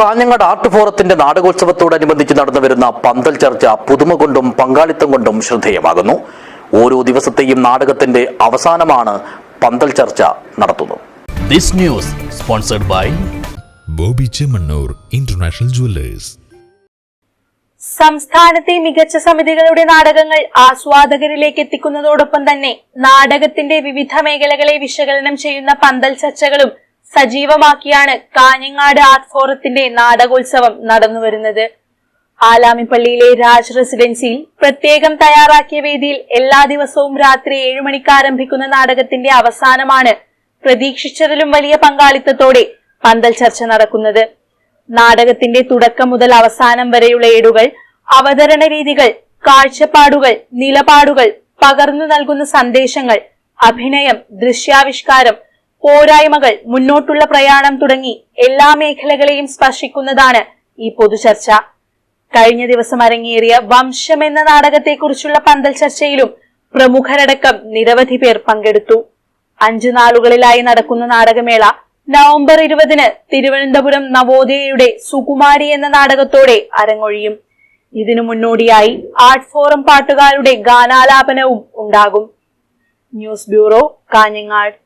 Kanhangad art ഫോറത്തിന്റെ നാടകോത്സവത്തോടനുബന്ധിച്ച് നടന്നു വരുന്ന പന്തൽ ചർച്ച പുതുമ കൊണ്ടും പങ്കാളിത്തം കൊണ്ടും ശ്രദ്ധേയമാകുന്നു. ഓരോ ദിവസത്തെയും നാടകത്തിന്റെ അവസാനമാണ് പന്തൽ ചർച്ച നടത്തുന്നത്. This news sponsored by Boby Chemmanur international jewellers. സംസ്ഥാനത്തെ മികച്ച സമിതികളുടെ നാടകങ്ങൾ ആസ്വാദകരിലേക്ക് എത്തിക്കുന്നതോടൊപ്പം തന്നെ നാടകത്തിന്റെ വിവിധ മേഖലകളെ വിശകലനം ചെയ്യുന്ന പന്തൽ ചർച്ചകളും സജീവമാക്കിയാണ് കാഞ്ഞങ്ങാട് ആർട്ട് ഫോറത്തിന്റെ നാടകോത്സവം നടന്നുവരുന്നത് ആലാമിപ്പള്ളിയിലെ രാജ് റെസിഡൻസിയിൽ പ്രത്യേകം തയ്യാറാക്കിയ വേദിയിൽ എല്ലാ ദിവസവും രാത്രി ഏഴു മണിക്ക് ആരംഭിക്കുന്ന നാടകത്തിന്റെ അവസാനമാണ് പ്രതീക്ഷിച്ചതിലും വലിയ പങ്കാളിത്തത്തോടെ പന്തൽ ചർച്ച നടക്കുന്നത്. നാടകത്തിന്റെ തുടക്കം മുതൽ അവസാനം വരെയുള്ള ഏടുകൾ അവതരണ രീതികൾ കാഴ്ചപ്പാടുകൾ നിലപാടുകൾ പകർന്നു നൽകുന്ന സന്ദേശങ്ങൾ അഭിനയം ദൃശ്യാവിഷ്കാരം പോരായ്മകൾ മുന്നോട്ടുള്ള പ്രയാണം തുടങ്ങി എല്ലാ മേഖലകളെയും സ്പർശിക്കുന്നതാണ് ഈ പൊതുചർച്ച കഴിഞ്ഞ ദിവസം അരങ്ങേറിയ വംശം എന്ന നാടകത്തെക്കുറിച്ചുള്ള പന്തൽ ചർച്ചയിലും പ്രമുഖരടക്കം നിരവധി പേർ പങ്കെടുത്തു. അഞ്ചു നാളുകളിലായി നടക്കുന്ന നാടകമേള നവംബർ ഇരുപതിന് തിരുവനന്തപുരം നവോദയയുടെ സുകുമാരി എന്ന നാടകത്തോടെ അരങ്ങൊഴിയും. ഇതിനു മുന്നോടിയായി ആർട്ട് ഫോറം പാട്ടുകാരുടെ ഗാനാലാപനവും ഉണ്ടാകും. News bureau Kanhangad.